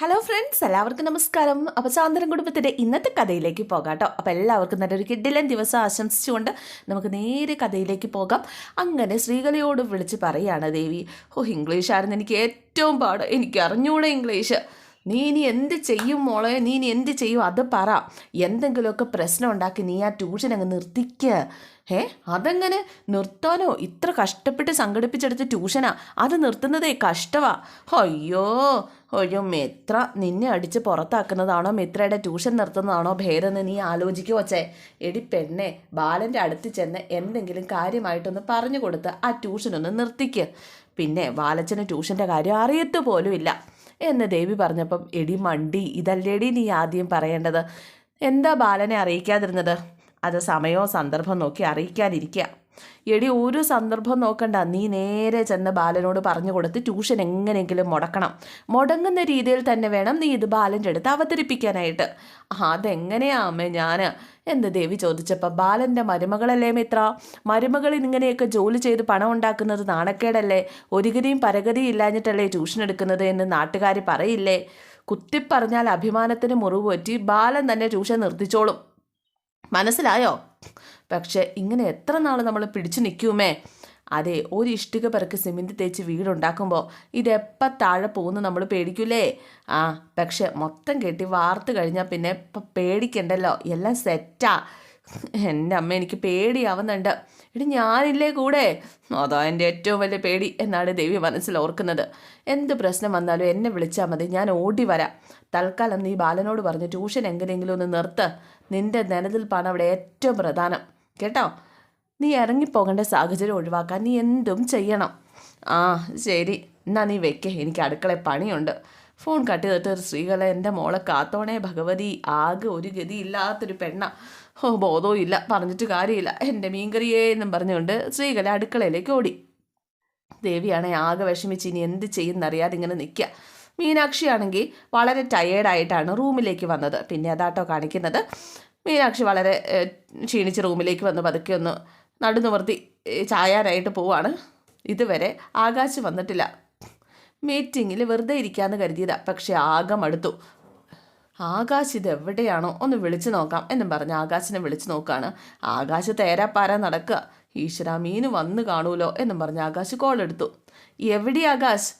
Hello friends എല്ലാവർക്കും നമസ്കാരം. അപ്പോൾ സാന്ദ്രം കുടുംബത്തിന്റെ ഇന്നത്തെ കഥയിലേക്ക് പോകാം കേട്ടോ അപ്പോൾ എല്ലാവർക്കും നല്ലൊരു കിഡിലൻ ദിവസം ആശംസിച്ചുകൊണ്ട് നമുക്ക് നേരെ കഥയിലേക്ക് പോകാം. അങ്ങനെ ശ്രീകലയോട് വിളിച്ച് പറയുകയാണ് ദേവി ഓ ഇംഗ്ലീഷായിരുന്നു എനിക്ക് ഏറ്റവും പാട്. എനിക്ക് അറിഞ്ഞൂടെ ഇംഗ്ലീഷ്. നീ ഇനി എന്ത് ചെയ്യും മോളെ? നീ ഇനി എന്ത് ചെയ്യും? അത് പറ. എന്തെങ്കിലുമൊക്കെ പ്രശ്നം ഉണ്ടാക്കി നീ ആ ട്യൂഷൻ അങ്ങ് നിർത്തിക്കുക ഏ അതങ്ങനെ? നിർത്താനോ? ഇത്ര കഷ്ടപ്പെട്ട് സംഘടിപ്പിച്ചെടുത്ത ട്യൂഷനാ അത് നിർത്തുന്നതേ കഷ്ടവാ. അയ്യോ അയ്യോ മെത്ര നിന്നെ അടിച്ച് പുറത്താക്കുന്നതാണോ? മെത്രയുടെ ട്യൂഷൻ നിർത്തുന്നതാണോ ഭേദമെന്ന് നീ ആലോചിക്കുക വച്ചേ എടി പെണ്ണെ ബാലന്റെ അടുത്ത് ചെന്ന് എന്തെങ്കിലും കാര്യമായിട്ടൊന്ന് പറഞ്ഞു കൊടുത്ത് ആ ട്യൂഷനൊന്ന് നിർത്തിക്ക്. പിന്നെ ബാലച്ചന് ട്യൂഷന്റെ കാര്യം അറിയത്തു പോലുമില്ല. എന്ന് ദേവി പറഞ്ഞപ്പം എടി മണ്ടി ഇതല്ലേടി നീ ആദ്യം പറയേണ്ടത്? എന്താ ബാലനെ അറിയിക്കാതിരുന്നത്? അത് സമയവും സന്ദർഭം നോക്കി അറിയിക്കാതിരിക്കുക എടി ഒരു സന്ദർഭം നോക്കണ്ട. നീ നേരെ ചെന്ന് ബാലനോട് പറഞ്ഞു കൊടുത്ത് ട്യൂഷൻ എങ്ങനെയെങ്കിലും മുടക്കണം. മുടങ്ങുന്ന രീതിയിൽ തന്നെ വേണം നീ ഇത് ബാലന്റെ അടുത്ത് അവതരിപ്പിക്കാനായിട്ട്. അതെങ്ങനെയാ അമ്മേ ഞാൻ എന്ന് ദേവി ചോദിച്ചപ്പോൾ ബാലന്റെ മരുമകളല്ലേ മിത്ര? മരുമകൾ ഇങ്ങനെയൊക്കെ ജോലി ചെയ്ത് പണം ഉണ്ടാക്കുന്നത് നാണക്കേടല്ലേ? ഒരുകതിയും പരഗതിയും ഇല്ലാഞ്ഞിട്ടല്ലേ ട്യൂഷൻ എടുക്കുന്നത് എന്ന് നാട്ടുകാർ പറയില്ലേ? കുത്തിപ്പറഞ്ഞാൽ അഭിമാനത്തിന് മുറിവ് പറ്റി ബാലൻ തന്നെ ട്യൂഷൻ നിർത്തിച്ചോളും. മനസ്സിലായോ? പക്ഷെ ഇങ്ങനെ എത്ര നാൾ നമ്മൾ പിടിച്ചു നിൽക്കുമേ? അതെ ഒരു ഇഷ്ടിക പെറുക്കി സിമെന്റ് തേച്ച് വീടുണ്ടാക്കുമ്പോൾ ഇതെപ്പം താഴെ പോകുന്നു നമ്മൾ പേടിക്കൂലേ? ആ പക്ഷെ മൊത്തം കെട്ടി വാർത്ത് കഴിഞ്ഞാൽ പിന്നെ പേടിക്കണ്ടല്ലോ. എല്ലാം സെറ്റാ എന്റെ അമ്മ എനിക്ക് പേടിയാവുന്നുണ്ട്. എടി ഞാനില്ലേ കൂടെ? അതാ എന്റെ ഏറ്റവും വലിയ പേടി എന്നാണ് ദേവി മനസ്സിൽ ഓർക്കുന്നത്. എന്ത് പ്രശ്നം വന്നാലും എന്നെ വിളിച്ചാൽ മതി. ഞാൻ ഓടി വരാം. തൽക്കാലം നീ ബാലനോട് പറഞ്ഞു ട്യൂഷൻ എങ്ങനെയെങ്കിലും ഒന്ന് നിർത്ത്. നിന്റെ നിലനിൽപ്പാണ് അവിടെ ഏറ്റവും പ്രധാനം. കേട്ടോ? നീ ഇറങ്ങിപ്പോകേണ്ട സാഹചര്യം ഒഴിവാക്കാൻ നീ എന്തും ചെയ്യണം. ആ ശരി. എന്നാ നീ വെക്കേ. എനിക്ക് അടുക്കളയിൽ പണിയുണ്ട്. ഫോൺ കട്ട് ചെയ്തിട്ട് സ്ത്രീകളെ എന്റെ മോളെ കാത്തോണേ ഭഗവതി. ആകെ ഒരു ഗതി ഇല്ലാത്തൊരു പെണ്ണ. ഓ ബോധവും ഇല്ല. പറഞ്ഞിട്ട് കാര്യമില്ല. എന്റെ മീൻകറിയേ എന്നും പറഞ്ഞുകൊണ്ട് സ്ത്രീകളെ അടുക്കളയിലേക്ക് ഓടി. ദേവിയാണെ ആകെ വിഷമിച്ച് ഇനി എന്ത് ചെയ്യുന്നറിയാതെ ഇങ്ങനെ നിൽക്കുക മീനാക്ഷിയാണെങ്കിൽ വളരെ ടയേർഡായിട്ടാണ് റൂമിലേക്ക് വന്നത്. പിന്നെ അതാട്ടോ കാണിക്കുന്നത്. മീനാക്ഷി വളരെ ക്ഷീണിച്ച് റൂമിലേക്ക് വന്ന് പതുക്കെ ഒന്ന് നടുനിവർത്തി ചായാനായിട്ട് പോവാണ്. ഇതുവരെ ആകാശ് വന്നിട്ടില്ല. മീറ്റിങ്ങിൽ വെറുതെ ഇരിക്കാന്ന് കരുതിയതാ. പക്ഷെ ആകെ മടുത്തു ആകാശ് ഇത് എവിടെയാണോ ഒന്ന് വിളിച്ചു നോക്കാം എന്നും പറഞ്ഞ് ആകാശിനെ വിളിച്ചു നോക്കാണ്. ആകാശ് തേരാപ്പാര നടക്കുക ഈശ്വര മീന് വന്ന് കാണൂലോ എന്നും പറഞ്ഞ് ആകാശ് കോൾ എടുത്തു. എവിടെയാ ആകാശ്?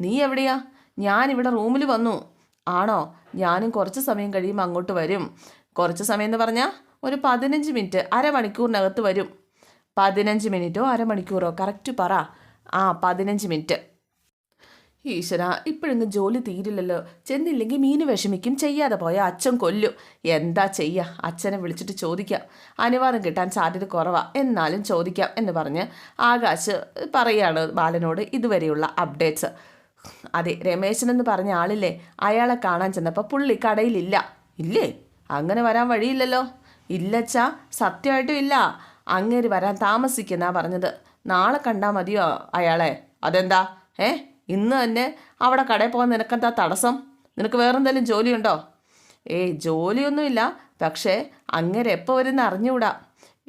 നീ എവിടെയാ? ഞാൻ ഞാനിവിടെ റൂമിൽ വന്നു. ആണോ? ഞാനും കുറച്ച് സമയം കഴിയുമ്പോൾ അങ്ങോട്ട് വരും. കുറച്ച് സമയം എന്ന് പറഞ്ഞാൽ ഒരു പതിനഞ്ച് മിനിറ്റ് അരമണിക്കൂറിനകത്ത് വരും. പതിനഞ്ച് മിനിറ്റോ അരമണിക്കൂറോ? കറക്റ്റ് പറ. ആ പതിനഞ്ച് മിനിറ്റ്. ഈശ്വര ഇപ്പോഴൊന്നും ജോലി തീരില്ലല്ലോ. ചെന്നില്ലെങ്കിൽ മീന് വിഷമിക്കും ചെയ്യാതെ പോയ അച്ഛൻ കൊല്ലു. എന്താ ചെയ്യുക അച്ഛനെ വിളിച്ചിട്ട് ചോദിക്കാം. അനുവാദം കിട്ടാൻ സാധ്യത കുറവാ. എന്നാലും ചോദിക്കാം എന്ന് പറഞ്ഞ് ആകാശ് പറയാണ് ബാലനോട് ഇതുവരെയുള്ള അപ്ഡേറ്റ്സ്. അതെ രമേശൻ എന്ന് പറഞ്ഞ ആളില്ലേ? അയാളെ കാണാൻ ചെന്നപ്പോൾ പുള്ളി കടയിലില്ല. ഇല്ലേ? അങ്ങനെ വരാൻ വഴിയില്ലല്ലോ. ഇല്ലച്ചാ സത്യമായിട്ടും ഇല്ല. അങ്ങേര് വരാൻ താമസിക്കുന്നാ പറഞ്ഞത്. നാളെ കണ്ടാൽ മതിയോ അയാളെ? അതെന്താ? ഏ? ഇന്ന് തന്നെ അവിടെ കടയിൽ പോകാൻ നിനക്കെന്താ തടസ്സം? നിനക്ക് വേറെന്തെങ്കിലും ജോലിയുണ്ടോ? ഏയ് ജോലിയൊന്നുമില്ല. പക്ഷേ അങ്ങനെ എപ്പോൾ വരുന്ന അറിഞ്ഞുകൂടാ.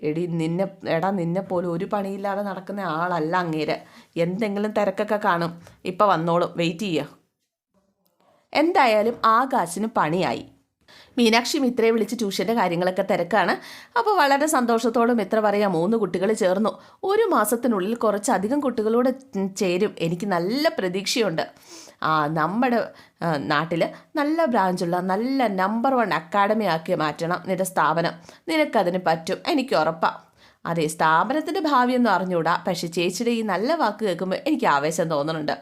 എടി നിന്നെ എടാ നിന്നെ പോലും ഒരു പണിയില്ലാതെ നടക്കുന്ന ആളല്ല അങ്ങേര്. എന്തെങ്കിലും തിരക്കൊക്കെ കാണും. ഇപ്പം വന്നോളും. വെയിറ്റ് ചെയ്യുക. എന്തായാലും ആകാശിന് പണിയായി. മീനാക്ഷി മിത്രയെ വിളിച്ച് ട്യൂഷന്റെ കാര്യങ്ങളൊക്കെ തിരക്കാണ്. അപ്പോൾ വളരെ സന്തോഷത്തോടെ മിത്ര പറയാം മൂന്ന് കുട്ടികൾ ചേർന്നു. ഒരു മാസത്തിനുള്ളിൽ കുറച്ചധികം കുട്ടികളോട് ചേരും. എനിക്ക് നല്ല പ്രതീക്ഷയുണ്ട്. ആ നമ്മുടെ നാട്ടിൽ നല്ല ബ്രാഞ്ചുള്ള നല്ല നമ്പർ വൺ അക്കാഡമി ആക്കി മാറ്റണം നിന്റെ സ്ഥാപനം. നിനക്കതിന് പറ്റും. എനിക്ക് ഉറപ്പാണ് അതെ സ്ഥാപനത്തിന്റെ ഭാവിയൊന്നും അറിഞ്ഞുകൂടാ പക്ഷേ ചേച്ചിയുടെ ഈ നല്ല വാക്ക് കേൾക്കുമ്പോൾ എനിക്ക് ആവേശം തോന്നുന്നുണ്ട്.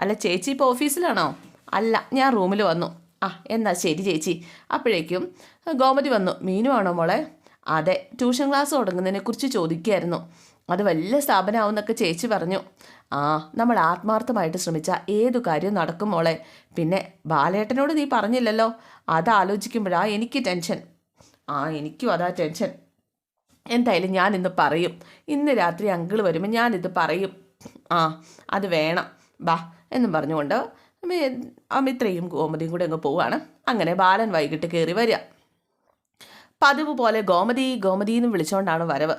അല്ല ചേച്ചി ഇപ്പോൾ ഓഫീസിലാണോ അല്ല ഞാൻ റൂമിൽ വന്നു. ആ എന്നാൽ ശരി ചേച്ചി. അപ്പോഴേക്കും ഗോമതി വന്നു. മീനു ആണോ മോളെ? അതെ ട്യൂഷൻ ക്ലാസ് തുടങ്ങുന്നതിനെക്കുറിച്ച് ചോദിക്കുകയായിരുന്നു. അത് വലിയ സ്ഥാപനമാവുമെന്നൊക്കെ ചേച്ചി പറഞ്ഞു. ആ നമ്മൾ ആത്മാർത്ഥമായിട്ട് ശ്രമിച്ചാൽ ഏതു കാര്യവും നടക്കും മോളെ. പിന്നെ ബാലേട്ടനോട് നീ പറഞ്ഞില്ലല്ലോ? അത് ആലോചിക്കുമ്പോഴാ എനിക്ക് ടെൻഷൻ. ആ എനിക്കും അതാ ടെൻഷൻ. എന്തായാലും ഞാൻ ഇന്ന് പറയും. ഇന്ന് രാത്രി അങ്കിൾ വരുമ്പോൾ ഞാനിത് പറയും. ആ അത് വേണം. ബാ എന്നും പറഞ്ഞുകൊണ്ട് അമിത്രയും ഗോമതിയും കൂടെ അങ്ങ് പോവാണ്. അങ്ങനെ ബാലൻ വൈകിട്ട് കയറി വരിക. പതിവ് പോലെ ഗോമതി ഗോമതി എന്ന് വിളിച്ചുകൊണ്ടാണ് വരവ്.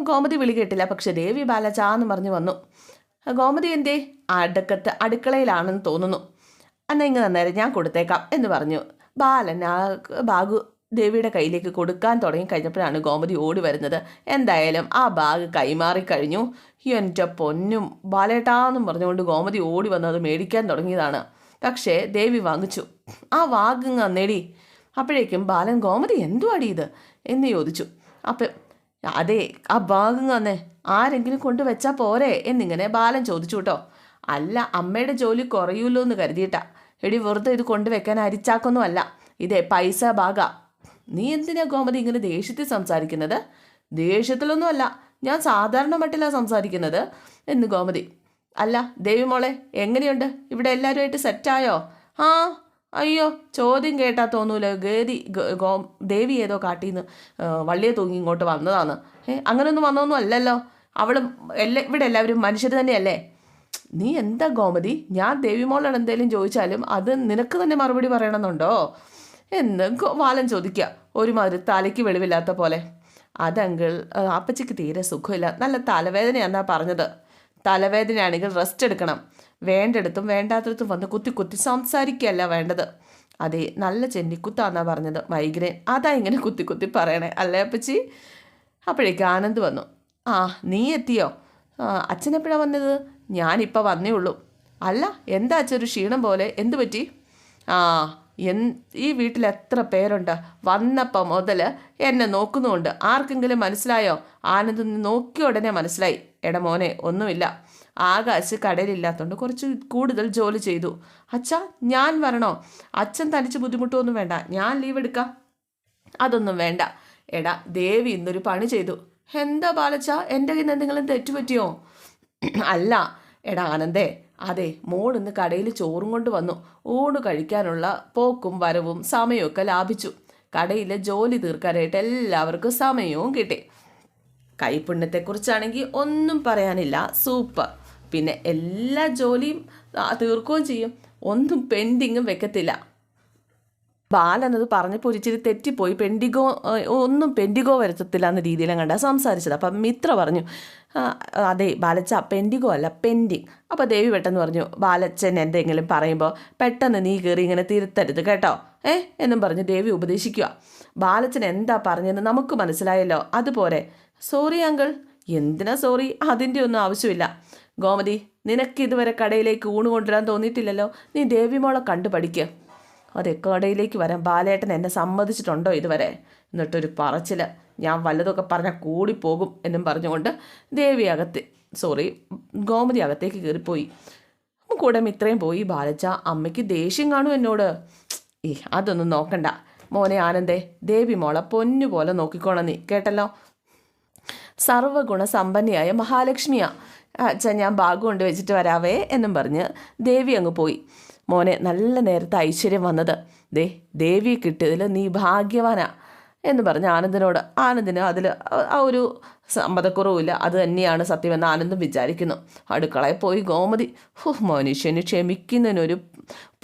ഗോമതി വിളി കേട്ടില്ല പക്ഷെ ദേവി ബാലചാന്ന് പറഞ്ഞു വന്നു. ഗോമതി എന്തേ? അടുക്കത്ത് അടുക്കളയിലാണെന്ന് തോന്നുന്നു. എന്നാൽ ഇങ്ങ് നന്നേരം ഞാൻ കൊടുത്തേക്കാം എന്ന് പറഞ്ഞു. ബാലൻ ആ ബാഗ് ദേവിയുടെ കയ്യിലേക്ക് കൊടുക്കാൻ തുടങ്ങി കഴിഞ്ഞപ്പോഴാണ് ഗോമതി ഓടി വരുന്നത്. എന്തായാലും ആ ബാഗ് കൈമാറി കഴിഞ്ഞു. എന്റെ പൊന്നും ബാലേട്ടാന്നും പറഞ്ഞുകൊണ്ട് ഗോമതി ഓടി വന്ന് അത് മേടിക്കാൻ തുടങ്ങിയതാണ്. പക്ഷേ ദേവി വാങ്ങിച്ചു. ആ വാങ്ങുങ്ങ നേടി. അപ്പോഴേക്കും ബാലൻ ഗോമതി എന്തുവാടി ഇത്? എന്ന് ചോദിച്ചു. അപ്പം അതെ ആ വന്നേ ആരെങ്കിലും കൊണ്ടുവച്ചാൽ പോരെ എന്നിങ്ങനെ ബാലൻ ചോദിച്ചു കേട്ടോ. അല്ല അമ്മയുടെ ജോലി കുറയൂല്ലോ എന്ന് കരുതിയിട്ടാ. എടി വെറുതെ ഇത് കൊണ്ടുവെക്കാൻ അരിച്ചാക്കൊന്നും അല്ല ഇതേ പൈസ ഭാഗ. നീ എന്തിനാ ഗോമതി ഇങ്ങനെ ദേഷ്യത്തിൽ സംസാരിക്കുന്നത്? ദേഷ്യത്തിലൊന്നും അല്ല ഞാൻ സാധാരണ മട്ടിലാണ് സംസാരിക്കുന്നത് എന്ന് ഗോമതി. അല്ല ദേവിമോളെ എങ്ങനെയുണ്ട്? ഇവിടെ എല്ലാവരുമായിട്ട് സെറ്റായോ? ആ അയ്യോ ചോദ്യം കേട്ടാൽ തോന്നൂല. ഗേതി ഗോ ദേവി ഏതോ കാട്ടിന്ന് വള്ളിയെ തൂങ്ങി ഇങ്ങോട്ട് വന്നതാണ് ഏ അങ്ങനെയൊന്നും വന്നൊന്നും അല്ലല്ലോ. അവളും എല്ലാ ഇവിടെ എല്ലാവരും മനുഷ്യർ തന്നെയല്ലേ? നീ എന്താ ഗോമതി? ഞാൻ ദേവിമോളോട് എന്തെങ്കിലും ചോദിച്ചാലും അത് നിനക്ക് തന്നെ മറുപടി പറയണമെന്നുണ്ടോ? എന്ന് വാലൻ ചോദിക്കുക ഒരുമാതിരി തലയ്ക്ക് വെളിവില്ലാത്ത പോലെ. അതങ്കിൾ അപ്പച്ചിക്ക് തീരെ സുഖമില്ല. നല്ല തലവേദനയാന്നാ പറഞ്ഞത്. തലവേദനയാണെങ്കിൽ റെസ്റ്റ് എടുക്കണം. വേണ്ടിടത്തും വേണ്ടാത്തടത്തും വന്ന് കുത്തി കുത്തി സംസാരിക്കുകയല്ല വേണ്ടത്. അതെ നല്ല ചെന്നിക്കുത്താന്നാ പറഞ്ഞത് മൈഗ്രെയിൻ അതാ ഇങ്ങനെ കുത്തി കുത്തി പറയണേ. അല്ലേ അപ്പച്ചി? അപ്പോഴേക്ക് ആനന്ദ് വന്നു. ആ നീ എത്തിയോ? അച്ഛനെപ്പോഴാണ് വന്നത്? ഞാനിപ്പോൾ വന്നേ ഉള്ളൂ. അല്ല എന്താ അച്ഛൻ ഒരു ക്ഷീണം പോലെ? എന്തു പറ്റി? ആ എൻ ഈ വീട്ടിൽ എത്ര പേരുണ്ട്? വന്നപ്പോൾ മുതൽ എന്നെ നോക്കുന്നുമുണ്ട്. ആർക്കെങ്കിലും മനസ്സിലായോ? ആനന്ദ് നോക്കിയ ഉടനെ മനസ്സിലായി. എട മോനെ ഒന്നുമില്ല. ആകാശ് കടലില്ലാത്തതുകൊണ്ട് കുറച്ച് കൂടുതൽ ജോലി ചെയ്തു. അച്ഛാ ഞാൻ വരണോ? അച്ഛൻ തനിച്ച് ബുദ്ധിമുട്ടൊന്നും വേണ്ട. ഞാൻ ലീവ് എടുക്കാം. അതൊന്നും വേണ്ട. എടാ ദേവി ഇന്നൊരു പണി ചെയ്തു. എന്താ ബാലച്ച എന്റെ കയ്യിൽ നിന്ന് എന്തെങ്കിലും തെറ്റുപറ്റിയോ? അല്ല. എടാ ആനന്ദേ അതെ മോൾ ഇന്ന് കടയിൽ ചോറും കൊണ്ട് വന്നു. ഊണ് കഴിക്കാനുള്ള പോക്കും വരവും സമയമൊക്കെ ലാഭിച്ചു. കടയിലെ ജോലി തീർക്കാനായിട്ട് എല്ലാവർക്കും സമയവും കിട്ടി. കൈപ്പുണ്യത്തെക്കുറിച്ചാണെങ്കിൽ ഒന്നും പറയാനില്ല. സൂപ്പർ. പിന്നെ എല്ലാ ജോലിയും തീർക്കുകയും ചെയ്യും. ഒന്നും പെൻഡിങ്ങും വെക്കത്തില്ല. ബാലനത് പറഞ്ഞപ്പോൾ ഒരിച്ചിരി തെറ്റിപ്പോയി. പെൻഡിഗോ ഒന്നും പെൻഡിഗോ വരത്തത്തില്ല എന്ന രീതിയിലും കണ്ട സംസാരിച്ചത്. അപ്പം മിത്ര പറഞ്ഞു അതെ ബാലച്ച പെൻഡിഗോ അല്ല പെൻഡിങ്. അപ്പോൾ ദേവി പെട്ടെന്ന് പറഞ്ഞു ബാലച്ചൻ എന്തെങ്കിലും പറയുമ്പോൾ പെട്ടെന്ന് നീ കയറി ഇങ്ങനെ തിരുത്തരുത് കേട്ടോ. ഏ എന്നും പറഞ്ഞ് ദേവി ഉപദേശിക്കുക. ബാലച്ചൻ എന്താ പറഞ്ഞതെന്ന് നമുക്ക് മനസ്സിലായല്ലോ. അതുപോലെ സോറി അങ്കിൾ. എന്തിനാ സോറി? അതിന്റെ ഒന്നും ആവശ്യമില്ല. ഗോമതി നിനക്ക് ഇതുവരെ കടയിലേക്ക് ഊണ് കൊണ്ടുവരാൻ തോന്നിയിട്ടില്ലല്ലോ. നീ ദേവിമോളെ കണ്ടു പഠിക്കുക അതെ കടയിലേക്ക് വരാൻ ബാലേട്ടൻ എന്നെ സമ്മതിച്ചിട്ടുണ്ടോ ഇതുവരെ? എന്നിട്ടൊരു പറച്ചിൽ ഞാൻ വല്ലതൊക്കെ പറഞ്ഞാൽ കൂടിപ്പോകും എന്നും പറഞ്ഞുകൊണ്ട് ദേവി അകത്ത് സോറി ഗോമതി അകത്തേക്ക് കയറിപ്പോയി. കൂടെ ഇത്രയും പോയി. ബാലച്ച അമ്മയ്ക്ക് ദേഷ്യം കാണും എന്നോട്. ഏ അതൊന്നും നോക്കണ്ട. മോനെ ആനന്ദേ ദേവി മോളെ പൊന്നുപോലെ നോക്കിക്കോണം നീ കേട്ടല്ലോ? സർവഗുണ സമ്പന്നയായ മഹാലക്ഷ്മിയാ അച്ഛൻ ഞാൻ ഭാഗം കൊണ്ട് വെച്ചിട്ട് വരാവേ എന്നും പറഞ്ഞ് ദേവി അങ്ങ് പോയി. മോനെ നല്ല നേരത്തെ ഐശ്വര്യം വന്നത്. ദേ ദേവിയെ കിട്ടിയതിൽ നീ ഭാഗ്യവാനാ എന്ന് പറഞ്ഞ് ആനന്ദനോട് ആനന്ദിന് അതിൽ ആ ഒരു സമ്മതക്കുറവുമില്ല. അത് തന്നെയാണ് സത്യമെന്ന് ആനന്ദം വിചാരിക്കുന്നു. അടുക്കളയിൽ പോയി ഗോമതി. ഹു മനുഷ്യന് ക്ഷമിക്കുന്നതിനൊരു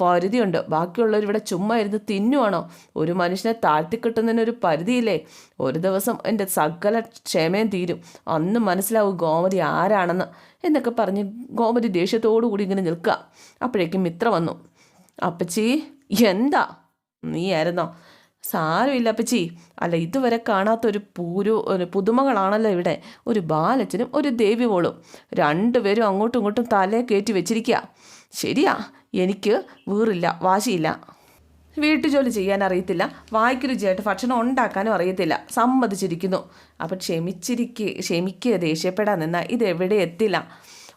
പരിധിയുണ്ട്. ബാക്കിയുള്ളവർ ഇവിടെ ചുമ്മാ ഇരുന്ന് തിന്നുവാണോ? ഒരു മനുഷ്യനെ താഴ്ത്തിക്കിട്ടുന്നതിനൊരു പരിധിയില്ലേ? ഒരു ദിവസം എന്റെ സകല ക്ഷമയും തീരും. അന്ന് മനസ്സിലാവും ഗോമതി ആരാണെന്ന് എന്നൊക്കെ പറഞ്ഞ് ഗോമതി ദേഷ്യത്തോടു കൂടി ഇങ്ങനെ നിൽക്കുക. അപ്പോഴേക്കും മിത്ര വന്നു. അപ്പച്ചി എന്താ? നീ ആയിരുന്നോ സാരമില്ല അപ്പച്ചി. അല്ല ഇതുവരെ കാണാത്തൊരു പൂരു ഒരു പുതുമകളാണല്ലോ ഇവിടെ. ഒരു ബാലച്ചനും ഒരു ദേവിമോളും. രണ്ടുപേരും അങ്ങോട്ടും ഇങ്ങോട്ടും തലേ കയറ്റി വെച്ചിരിക്കുക ശരിയാ എനിക്ക് വീറില്ല വാശിയില്ല. വീട്ടുജോലി ചെയ്യാൻ അറിയത്തില്ല വായ്ക്ക് രുചിയായിട്ട് ഭക്ഷണം ഉണ്ടാക്കാനും അറിയത്തില്ല സമ്മതിച്ചിരിക്കുന്നു. അപ്പം ക്ഷമിച്ചിരിക്കുക ക്ഷമിക്കുക ദേഷ്യപ്പെടാൻ നിന്നാൽ ഇതെവിടെ എത്തില്ല.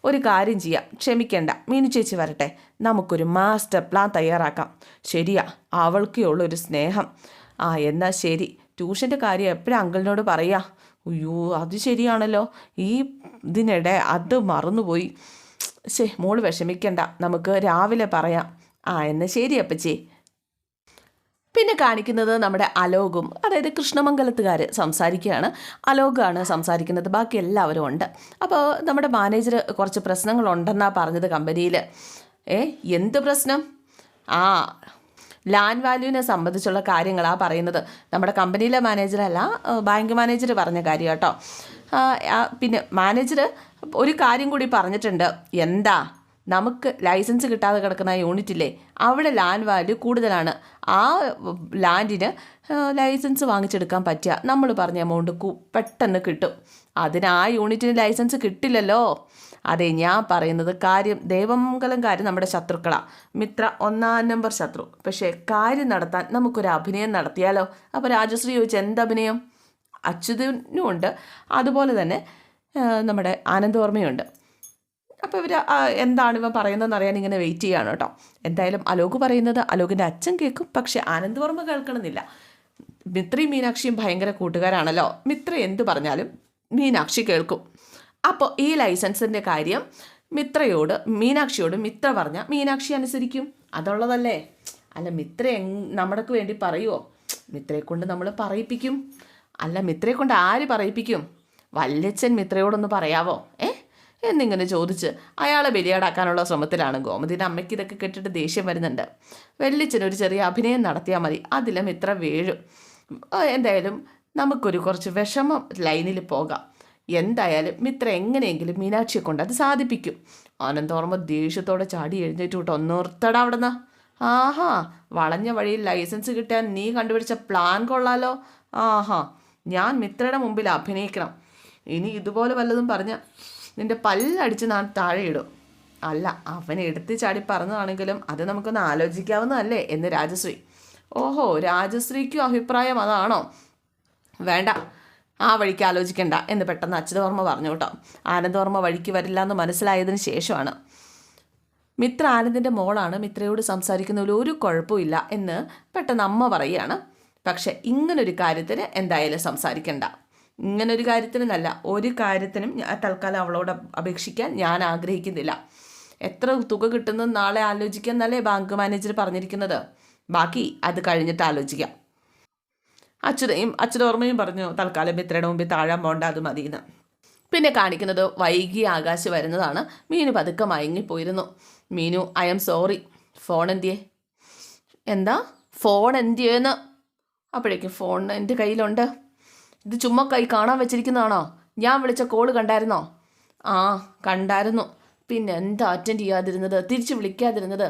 ഒരു കാര്യം ചെയ്യാം. ക്ഷമിക്കേണ്ട. മീനു ചേച്ചി വരട്ടെ. നമുക്കൊരു മാസ്റ്റർ പ്ലാൻ തയ്യാറാക്കാം. ശരിയാ അവൾക്കേ ഉള്ളൊരു സ്നേഹം. ആ എന്നാൽ ശരി. ട്യൂഷന്റെ കാര്യം എപ്പോഴും അങ്കിളിനോട് പറയാ? അയ്യോ അത് ശരിയാണല്ലോ. ഈ ഇതിനിടെ അത് മറന്നുപോയി. ശേ മോൾ വിഷമിക്കണ്ട. നമുക്ക് രാവിലെ പറയാം. ആ എന്നാൽ ശരി അപ്പച്ചി. പിന്നെ കാണിക്കുന്നത് നമ്മുടെ അലോകും അതായത് കൃഷ്ണമംഗലത്തുകാർ സംസാരിക്കുകയാണ്. അലോകാണ് സംസാരിക്കുന്നത്. ബാക്കി എല്ലാവരും ഉണ്ട്. അപ്പോൾ നമ്മുടെ മാനേജർ കുറച്ച് പ്രശ്നങ്ങളുണ്ടെന്നാണ് പറഞ്ഞത് കമ്പനിയിൽ ഏ എന്ത് പ്രശ്നം? ആ ലാൻഡ് വാല്യൂവിനെ സംബന്ധിച്ചുള്ള കാര്യങ്ങളാണ് പറയുന്നത്. നമ്മുടെ കമ്പനിയിലെ മാനേജറല്ല ബാങ്ക് മാനേജർ പറഞ്ഞ കാര്യം കേട്ടോ. പിന്നെ മാനേജർ ഒരു കാര്യം കൂടി പറഞ്ഞിട്ടുണ്ട്. എന്താ? നമുക്ക് ലൈസൻസ് കിട്ടാതെ കിടക്കുന്ന യൂണിറ്റില്ലേ അവിടെ ലാൻഡ് വാല്യൂ കൂടുതലാണ്. ആ ലാൻഡിന് ലൈസൻസ് വാങ്ങിച്ചെടുക്കാൻ പറ്റുക നമ്മൾ പറഞ്ഞ എമൗണ്ട് പെട്ടെന്ന് കിട്ടും. അതിന് ആ യൂണിറ്റിന് ലൈസൻസ് കിട്ടില്ലല്ലോ. അതെ ഞാൻ പറയുന്നത് കാര്യം ദൈവമംഗലം കാര്യം നമ്മുടെ ശത്രുക്കളാണ് മിത്ര ഒന്നാം നമ്പർ ശത്രു. പക്ഷേ കാര്യം നടത്താൻ നമുക്കൊരു അഭിനയം നടത്തിയാലോ? അപ്പോൾ രാജശ്രീ ചോദിച്ചു എന്ത് അഭിനയം? അച്യുതനും ഉണ്ട്. അതുപോലെ തന്നെ നമ്മുടെ ആനന്ദവർമ്മയുണ്ട് അപ്പോൾ ഇവർ എന്താണ് ഇവ പറയുന്നതെന്ന് അറിയാൻ ഇങ്ങനെ വെയിറ്റ് ചെയ്യാണ് കേട്ടോ. എന്തായാലും അലോക് പറയുന്നത് അലോകിന്റെ അച്ഛൻ കേൾക്കും പക്ഷേ ആനന്ദവർമ്മ കേൾക്കണമെന്നില്ല. മിത്രയും മീനാക്ഷിയും ഭയങ്കര കൂട്ടുകാരാണല്ലോ. മിത്ര എന്ത് പറഞ്ഞാലും മീനാക്ഷി കേൾക്കും. അപ്പോൾ ഈ ലൈസൻസിന്റെ കാര്യം മിത്രയോട് മീനാക്ഷിയോട് മിത്ര പറഞ്ഞാൽ മീനാക്ഷി അനുസരിക്കും. അതുള്ളതല്ലേ? അല്ല മിത്ര നമ്മൾക്ക് വേണ്ടി പറയുമോ മിത്രയെ കൊണ്ട് നമ്മൾ പറയിപ്പിക്കും. അല്ല മിത്രയെ കൊണ്ട് ആര് പറയിപ്പിക്കും? വല്യച്ഛൻ മിത്രയോടൊന്ന് പറയാവോ? ഏ? എന്നിങ്ങനെ ചോദിച്ച് അയാളെ ബലിയാടാക്കാനുള്ള ശ്രമത്തിലാണ് ഗോമതിന്റെ അമ്മയ്ക്ക് ഇതൊക്കെ കേട്ടിട്ട് ദേഷ്യം വരുന്നുണ്ട്. വെള്ളിച്ചൻ ഒരു ചെറിയ അഭിനയം നടത്തിയാൽ മതി. അതിലും ഇത്ര വീഴും. എന്തായാലും നമുക്കൊരു കുറച്ച് വിഷമം ലൈനിൽ പോകാം. എന്തായാലും മിത്ര എങ്ങനെയെങ്കിലും മീനാക്ഷിയെ കൊണ്ട് അത് സാധിപ്പിക്കും. ആനന്ദോർമ്മ ദേഷ്യത്തോടെ ചാടി എഴുന്നേറ്റ് ഒന്ന് നിർത്തടാ അവിടുന്ന്. ആഹാ വളഞ്ഞ വഴിയിൽ ലൈസൻസ് കിട്ടാൻ നീ കണ്ടുപിടിച്ച പ്ലാൻ കൊള്ളാലോ. ആഹാ ഞാൻ മിത്രയുടെ മുമ്പിൽ അഭിനയിക്കണം. ഇനി ഇതുപോലെ വല്ലതും പറഞ്ഞ നിന്റെ പല്ലടിച്ച് ഞാൻ താഴെ ഇടും. അല്ല അവൻ എടുത്ത് ചാടി പറഞ്ഞതാണെങ്കിലും അത് നമുക്കൊന്ന് ആലോചിക്കാവുന്നതല്ലേ എന്ന് രാജശ്രീ. ഓഹോ രാജശ്രീക്കും അഭിപ്രായം അതാണോ? വേണ്ട ആ വഴിക്ക് ആലോചിക്കണ്ട എന്ന് പെട്ടെന്ന് അച്യുതവർമ്മ പറഞ്ഞു കേട്ടോ. ആനന്ദവർമ്മ വഴിക്ക് വരില്ല എന്ന് മനസ്സിലായതിന് ശേഷമാണ്. മിത്ര ആനന്ദിന്റെ മോളാണ് മിത്രയോട് സംസാരിക്കുന്നതിൽ ഒരു കുഴപ്പമില്ല എന്ന് പെട്ടെന്ന് അമ്മ പറയുകയാണ്. പക്ഷേ ഇങ്ങനൊരു കാര്യത്തിന് എന്തായാലും സംസാരിക്കണ്ട. ഇങ്ങനൊരു കാര്യത്തിനല്ല ഒരു കാര്യത്തിനും ഞാൻ തൽക്കാലം അവളോട് അപേക്ഷിക്കാൻ ഞാൻ ആഗ്രഹിക്കുന്നില്ല. എത്ര തുക കിട്ടുന്നത് നാളെ ആലോചിക്കാൻ എന്നല്ലേ ബാങ്ക് മാനേജർ പറഞ്ഞിരിക്കുന്നത്? ബാക്കി അത് കഴിഞ്ഞിട്ട് ആലോചിക്കാം. അച്യുതയും അച്യുതോർമ്മയും പറഞ്ഞു തൽക്കാലം ഇത്രയുടെ മുമ്പിൽ താഴാൻ പോണ്ട അത് മതിയെന്ന്. പിന്നെ കാണിക്കുന്നത് വൈകി ആകാശ് വരുന്നതാണ്. മീനു പതുക്കെ മയങ്ങിപ്പോയിരുന്നു. Meenu I am sorry phone എന്തിയേ? എന്താ? ഫോൺ എന്തിയെന്ന്? അപ്പോഴേക്കും ഫോൺ എന്റെ കയ്യിലുണ്ട്. ഇത് ചുമ്മാ കൈ കാണാൻ വെച്ചിരിക്കുന്നതാണോ? ഞാൻ വിളിച്ച കോൾ കണ്ടായിരുന്നോ? ആ കണ്ടായിരുന്നു. പിന്നെ എന്താ അറ്റൻഡ് ചെയ്യാതിരുന്നത്? തിരിച്ചു വിളിക്കാതിരുന്നത്?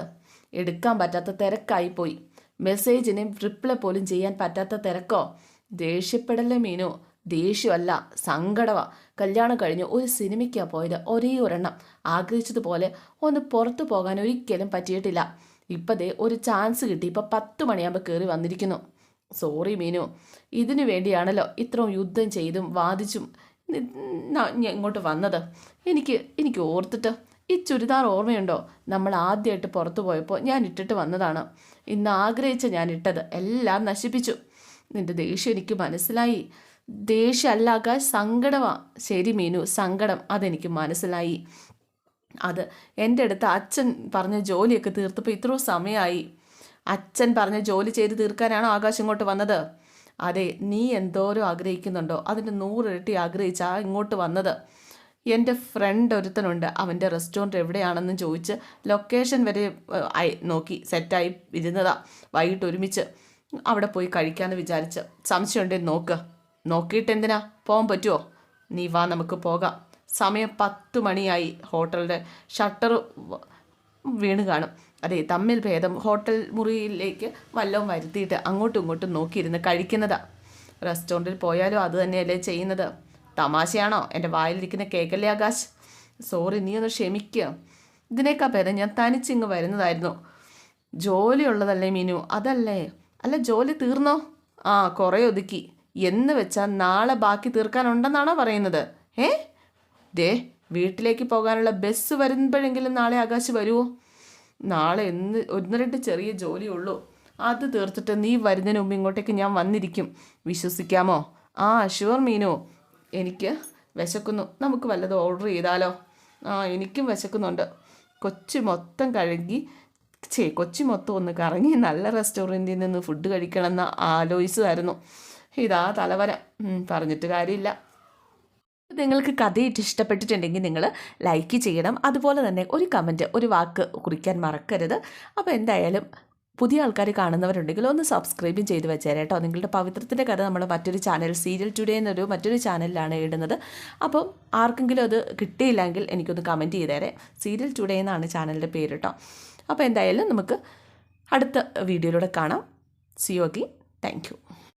എടുക്കാൻ പറ്റാത്ത തിരക്കായിപ്പോയി മെസ്സേജിന് റിപ്ലൈ പോലും ചെയ്യാൻ പറ്റാത്ത തിരക്കോ? ദേഷ്യപ്പെടല്ലേ മീനു? ദേഷ്യമല്ല സങ്കടവ. കല്യാണം കഴിഞ്ഞ് ഒരു സിനിമയ്ക്കാണ് പോയത്. ഒരേ ഒരെണ്ണം. ആഗ്രഹിച്ചതുപോലെ ഒന്ന് പുറത്തു പോകാൻ ഒരിക്കലും പറ്റിയിട്ടില്ല. ഇപ്പതേ ഒരു ചാൻസ് കിട്ടി. ഇപ്പൊ പത്ത് മണിയാകുമ്പോൾ കയറി വന്നിരിക്കുന്നു. സോറി മീനു. ഇതിനു വേണ്ടിയാണല്ലോ ഇത്രയും യുദ്ധം ചെയ്തും വാദിച്ചും ഇങ്ങോട്ട് വന്നത്. എനിക്ക് എനിക്ക് ഓർത്തിട്ട് ഈ ചുരിദാർ ഓർമ്മയുണ്ടോ? നമ്മൾ ആദ്യമായിട്ട് പുറത്തു പോയപ്പോൾ ഞാൻ ഇട്ടിട്ട് വന്നതാണ്. ഇന്ന് ആഗ്രഹിച്ച ഞാൻ ഇട്ടത് എല്ലാം നശിപ്പിച്ചു. നിന്റെ ദേഷ്യം എനിക്ക് മനസ്സിലായി. ദേഷ്യമല്ല ആകാശ് സങ്കടമാ. ശരി മീനു സങ്കടം. അതെനിക്ക് മനസ്സിലായി. അത് എന്റെ അടുത്ത് അച്ഛൻ പറഞ്ഞ ജോലിയൊക്കെ തീർത്തപ്പോൾ ഇത്രയും സമയമായി അച്ഛൻ പറഞ്ഞ ജോലി ചെയ്ത് തീർക്കാനാണോ ആകാശം ഇങ്ങോട്ട് വന്നത്? അതെ നീ എന്തോരം ആഗ്രഹിക്കുന്നുണ്ടോ? അതിന്റെ നൂറിരട്ടി ആഗ്രഹിച്ചാ ഇങ്ങോട്ട് വന്നത്. എന്റെ ഫ്രണ്ട് ഒരുത്തനുണ്ട്. അവന്റെ റെസ്റ്റോറന്റ് എവിടെയാണെന്ന് ചോദിച്ച് ലൊക്കേഷൻ വരെ നോക്കി സെറ്റായി ഇരുന്നതാ വൈകിട്ട് ഒരുമിച്ച് അവിടെ പോയി കഴിക്കാമെന്ന് വിചാരിച്ച്. സംശയമുണ്ടെങ്കിൽ നോക്ക്. നോക്കിയിട്ട് എന്തിനാ? പോകാൻ പറ്റുമോ നീ വാ നമുക്ക് പോകാം. സമയം പത്ത് മണിയായി. ഹോട്ടലിന്റെ ഷട്ടർ വീണ് കാണും. അതെ തമ്മിൽ ഭേദം ഹോട്ടൽ മുറിയിലേക്ക് വല്ലതും വരുത്തിയിട്ട് അങ്ങോട്ടും ഇങ്ങോട്ടും നോക്കിയിരുന്ന് കഴിക്കുന്നതാ. റെസ്റ്റോറന്റിൽ പോയാലും അത് തന്നെയല്ലേ ചെയ്യുന്നത്? തമാശയാണോ? എന്റെ വായിലിരിക്കുന്ന കേക്കല്ലേ ആകാശ്? സോറി നീ ഒന്ന് ക്ഷമിക്കുക ഇതിനേക്കാൾ ഭേദം ഞാൻ തനിച്ചിങ്ങ് വരുന്നതായിരുന്നു. ജോലിയുള്ളതല്ലേ മീനു? അതല്ലേ. അല്ല ജോലി തീർന്നോ? ആ കുറേ ഒതുക്കി. എന്ന് വെച്ചാൽ നാളെ ബാക്കി തീർക്കാനുണ്ടെന്നാണോ പറയുന്നത്? ഏ ദേ വീട്ടിലേക്ക് പോകാനുള്ള ബസ് വരുമ്പോഴെങ്കിലും നാളെ ആകാശ് വരുമോ നാളെ എന്ന് ഒന്ന് രണ്ട് ചെറിയ ജോലിയുള്ളൂ അത് തീർത്തിട്ട് നീ വരുന്നതിന് മുമ്പ് ഇങ്ങോട്ടേക്ക് ഞാൻ വന്നിരിക്കും. വിശ്വസിക്കാമോ? ആ ഷുവർ മീനു. എനിക്ക് വിശക്കുന്നു. നമുക്ക് വല്ലതും ഓർഡർ ചെയ്താലോ? ആ എനിക്കും വിശക്കുന്നുണ്ട്. കൊച്ചി മൊത്തം കഴുകി ചേ കൊച്ചി മൊത്തം ഒന്ന് കറങ്ങി നല്ല റെസ്റ്റോറന്റിൽ നിന്ന് ഫുഡ് കഴിക്കണമെന്ന് ആലോചിച്ചതായിരുന്നു. ഇതാ തലവര. പറഞ്ഞിട്ട് കാര്യമില്ല. നിങ്ങൾക്ക് കഥയിട്ട് ഇഷ്ടപ്പെട്ടിട്ടുണ്ടെങ്കിൽ നിങ്ങൾ ലൈക്ക് ചെയ്യണം. അതുപോലെ തന്നെ ഒരു കമന്റ് ഒരു വാക്ക് കുറിക്കാൻ മറക്കരുത്. അപ്പോൾ എന്തായാലും പുതിയ ആൾക്കാർ കാണുന്നവരുണ്ടെങ്കിൽ ഒന്ന് സബ്സ്ക്രൈബും ചെയ്ത് വെച്ചേരെ കേട്ടോ. നിങ്ങളുടെ പവിത്രത്തിന്റെ കഥ നമ്മൾ മറ്റൊരു ചാനൽ സീരിയൽ ടുഡേ എന്നൊരു മറ്റൊരു ചാനലിലാണ് ഇടുന്നത്. അപ്പം ആർക്കെങ്കിലും അത് കിട്ടിയില്ലെങ്കിൽ എനിക്കൊന്ന് കമന്റ് ചെയ്തേരെ. സീരിയൽ ടുഡേ എന്നാണ് ചാനലിന്റെ പേര് കേട്ടോ. അപ്പോൾ എന്തായാലും നമുക്ക് അടുത്ത വീഡിയോയിലൂടെ കാണാം. സിയോഗി താങ്ക് യു